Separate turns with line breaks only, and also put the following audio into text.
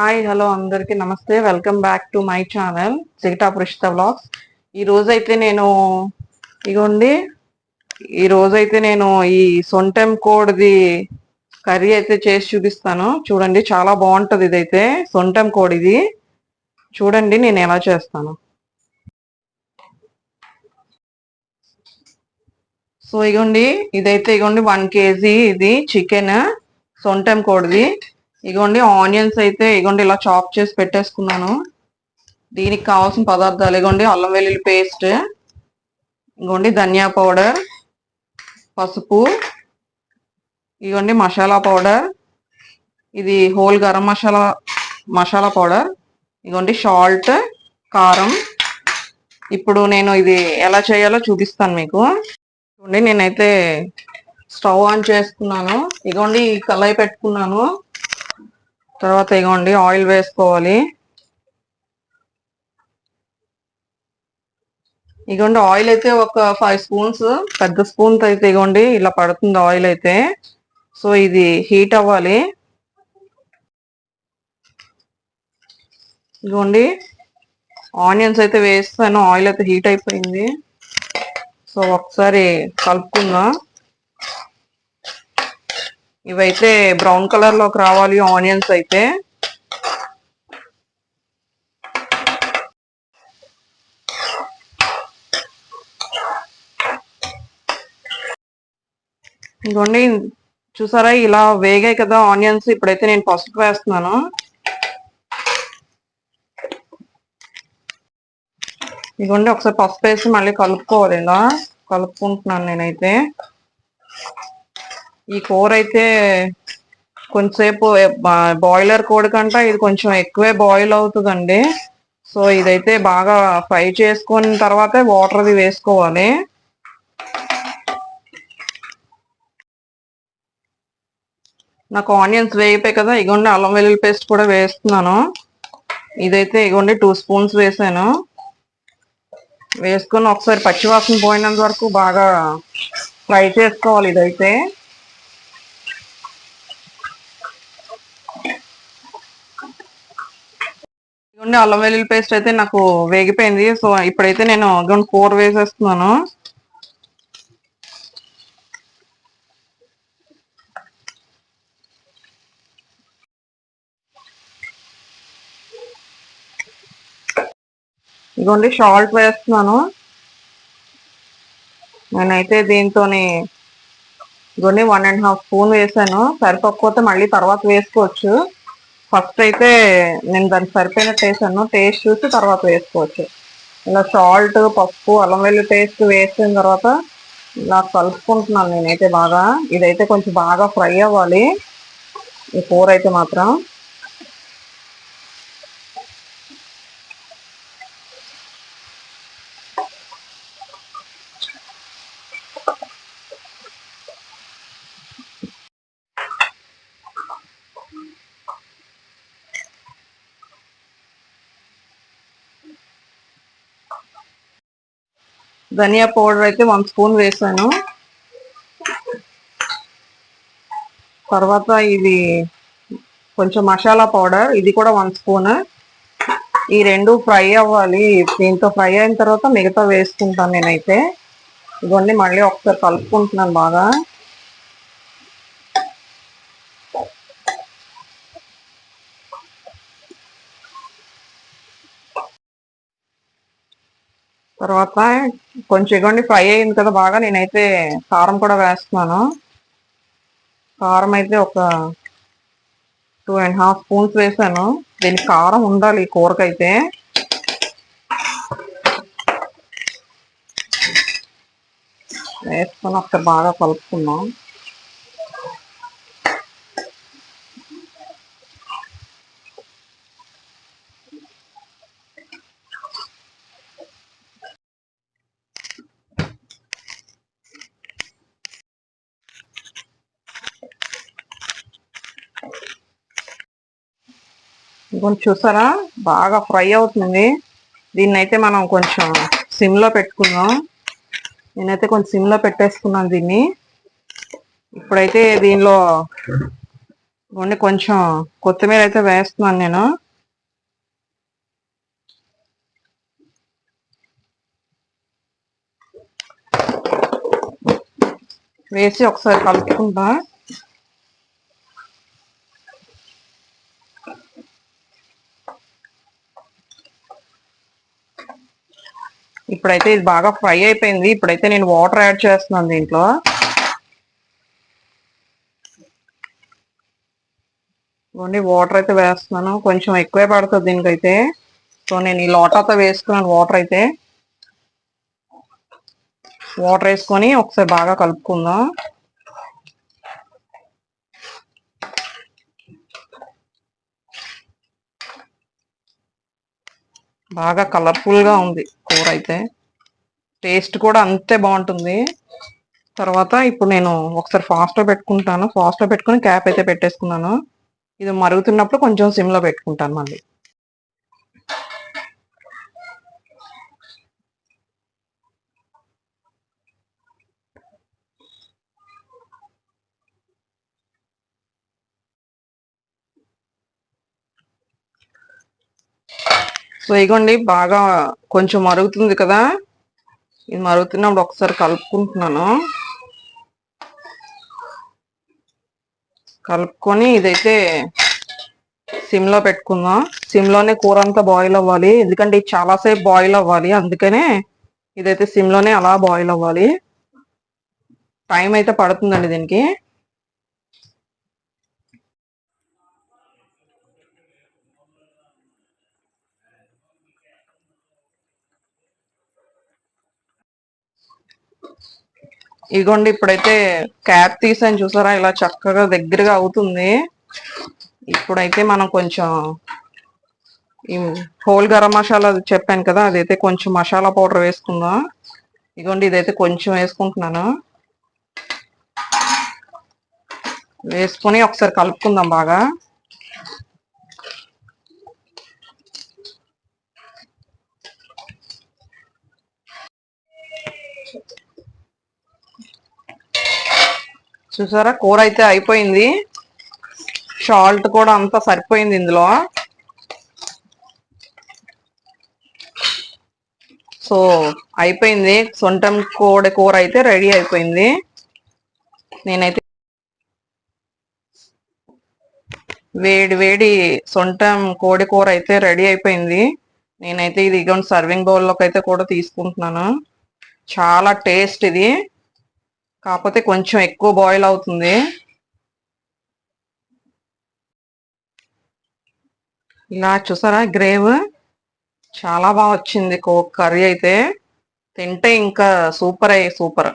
Hi hello అందరికి నమస్తే. Welcome back to my channel Sigata Purushita blogs ఈ రోజైతే నేను ఇగోండి ఈ రోజైతే నేను ఈ సొంటెం కోడిది కర్రీ అయితే చేసి చూపిస్తాను. చూడండి చాలా బాగుంటుంది ఇదైతే సొంటెం కోడి ఇది చూడండి నేను ఎలా చేస్తాను. సో ఇగోండి ఇదైతే ఇగోండి వన్ కేజీ ఇది చికెన్ సొంటెం కోడిది. ఇగోండి ఆనియన్స్ అయితే ఇగోండి ఇలా చాప్ చేసి పెట్టేసుకున్నాను. దీనికి కావాల్సిన పదార్థాలు ఇగోండి అల్లం వెల్లుల్లి పేస్ట్ ఇగోండి ధనియా పౌడర్ పసుపు ఇగోండి మసాలా పౌడర్ ఇది హోల్ గరం మసాలా మసాలా పౌడర్ ఇగోండి సాల్ట్ కారం. ఇప్పుడు నేను ఇది ఎలా చేయాలో చూపిస్తాను మీకు. ఇగోండి నేనైతే స్టవ్ ఆన్ చేసుకున్నాను. ఇగోండి కళాయి పెట్టుకున్నాను. తర్వాత ఇగోండి ఆయిల్ వేసుకోవాలి. ఇగోండి ఆయిల్ అయితే ఒక ఫైవ్ స్పూన్స్ పెద్ద స్పూన్ అయితే ఇగోండి ఇలా పడుతుంది ఆయిల్ అయితే. సో ఇది హీట్ అవ్వాలి. ఇగోండి ఆనియన్స్ అయితే వేస్తాను ఆయిల్ అయితే హీట్ అయిపోయింది. సో ఒకసారి కలుపుకుందాం. ఇవైతే బ్రౌన్ కలర్లోకి రావాలి ఆనియన్స్ అయితే. ఇదిగోండి చూసారా ఇలా వేగాయి కదా ఆనియన్స్ ఇప్పుడైతే నేను పసుపు వేస్తున్నాను. ఇదిగోండి ఒకసారి పసుపు వేసి మళ్ళీ కలుపుకోవాలి ఇలా. కలుపుకుంటున్నాను నేనైతే. ఈ కూర అయితే కొంచెంసేపు బాయిలర్ కోడి కంటే ఇది కొంచెం ఎక్కువే బాయిల్ అవుతుందండి. సో ఇదైతే బాగా ఫ్రై చేసుకున్న తర్వాతే వాటర్ అది వేసుకోవాలి. నాకు ఆనియన్స్ వేగిపోయి కదా ఇగోండి అల్లం వెల్లుల్లి పేస్ట్ కూడా వేస్తున్నాను. ఇదైతే ఇగోండి టూ స్పూన్స్ వేసాను. వేసుకొని ఒకసారి పచ్చివాసన పోయినంత వరకు బాగా ఫ్రై చేసుకోవాలి ఇదైతే. ఉండే అల్లం వెల్లుల్లి పేస్ట్ అయితే నాకు వేగిపోయింది. సో ఇప్పుడైతే నేను ఇదిగోండి కూర వేసేస్తున్నాను. ఇదిగోండి సాల్ట్ వేస్తున్నాను. నేనైతే దీంతోని ఇదిగోండి వన్ అండ్ హాఫ్ స్పూన్ వేసాను. సరిపోకపోతే మళ్ళీ తర్వాత వేసుకోవచ్చు. ఫస్ట్ అయితే నేను దానికి సరిపోయినట్టు వేసాను టేస్ట్ చూసి తర్వాత వేసుకోవచ్చు. ఇలా సాల్ట్ పప్పు అల్లం వెల్లి పేస్ట్ వేసిన తర్వాత ఇలా కలుపుకుంటున్నాను నేనైతే బాగా. ఇదైతే కొంచెం బాగా ఫ్రై అవ్వాలి. ఈ కూర అయితే మాత్రం. ధనియా పౌడర్ అయితే వన్ స్పూన్ వేసాను. తర్వాత ఇది కొంచెం మసాలా పౌడర్ ఇది కూడా వన్ స్పూన్. ఈ రెండు ఫ్రై అవ్వాలి దీంతో ఫ్రై అయిన తర్వాత మిగతా వేసుకుంటాను నేనైతే. ఇవన్నీ మళ్ళీ ఒకసారి కలుపుకుంటున్నాను బాగా. తర్వాత కొంచెం ఇగోండి ఫ్రై అయింది కదా బాగా. నేనైతే కారం కూడా వేస్తున్నాను. కారం అయితే ఒక టూ అండ్ హాఫ్ స్పూన్స్ వేసాను. దీనికి కారం ఉండాలి ఈ కూరకైతే. వేసుకొని ఒకసారి బాగా కలుపుకున్నాం ఇంకొంచెం చూసారా? బాగా ఫ్రై అవుతుంది. దీన్ని అయితే మనం కొంచెం సిమ్లో పెట్టుకుందాం. నేనైతే కొంచెం సిమ్లో పెట్టేసుకున్నాను దీన్ని. ఇప్పుడైతే దీనిలో ఉండి కొంచెం కొత్తిమీర అయితే వేస్తున్నాను నేను. వేసి ఒకసారి కలుపుకుంటా. ఇప్పుడైతే ఇది బాగా ఫ్రై అయిపోయింది. ఇప్పుడైతే నేను వాటర్ యాడ్ చేస్తున్నాను దీంట్లో. ఇవ్వండి వాటర్ అయితే వేస్తున్నాను. కొంచెం ఎక్కువే పడుతుంది దీనికైతే. సో నేను ఈ లోటాతో వేసుకున్నాను వాటర్ అయితే. వాటర్ వేసుకొని ఒకసారి బాగా కలుపుకుందాం. బాగా కలర్ఫుల్గా ఉంది. కూర అయితే. టేస్ట్ కూడా అంతే బాగుంటుంది. తర్వాత ఇప్పుడు నేను ఒకసారి ఫాస్ట్లో పెట్టుకుంటాను. ఫాస్ట్లో పెట్టుకుని క్యాప్ అయితే పెట్టేసుకున్నాను. ఇది మరుగుతున్నప్పుడు కొంచెం సిమ్లో పెట్టుకుంటాను మళ్ళీ. సో ఇగోండి బాగా కొంచెం మరుగుతుంది కదా. ఇది మరుగుతున్నప్పుడు ఒకసారి కలుపుకుంటున్నాను. కలుపుకొని ఇదైతే సిమ్లో పెట్టుకుందాం. సిమ్లోనే కూర అంతా బాయిల్ అవ్వాలి. ఎందుకంటే ఇది చాలాసేపు బాయిల్ అవ్వాలి. అందుకనే ఇదైతే సిమ్లోనే అలా బాయిల్ అవ్వాలి. టైం అయితే పడుతుందండి దీనికి. ఇదిగోండి ఇప్పుడైతే క్యాప్ తీసాను చూసారా ఇలా చక్కగా దగ్గరగా అవుతుంది. ఇప్పుడైతే మనం కొంచెం ఈ హోల్ గరం మసాలా చెప్పాను కదా అదైతే కొంచెం మసాలా పౌడర్ వేసుకుందాం. ఇదిగోండి ఇదైతే కొంచెం వేసుకుంటున్నాను. వేసుకొని ఒకసారి కలుపుకుందాం బాగా. చూసారా? కూర అయితే అయిపోయింది. సాల్ట్ కూడా అంతా సరిపోయింది ఇందులో. సో అయిపోయింది. సొంటం కోడి కూర అయితే రెడీ అయిపోయింది. నేనైతే వేడి వేడి సొంటం కోడి కూర అయితే రెడీ అయిపోయింది. నేనైతే ఇది ఇగోండి సర్వింగ్ బౌల్లోకి అయితే కూడా తీసుకుంటున్నాను. చాలా టేస్ట్ ఇది. కాకపోతే కొంచెం ఎక్కువ బాయిల్ అవుతుంది. ఇలా చూసారా గ్రేవ్? చాలా బాగా వచ్చింది కోక్ కర్రీ అయితే. తింటే ఇంకా సూపర్ అయ్యి సూపర్.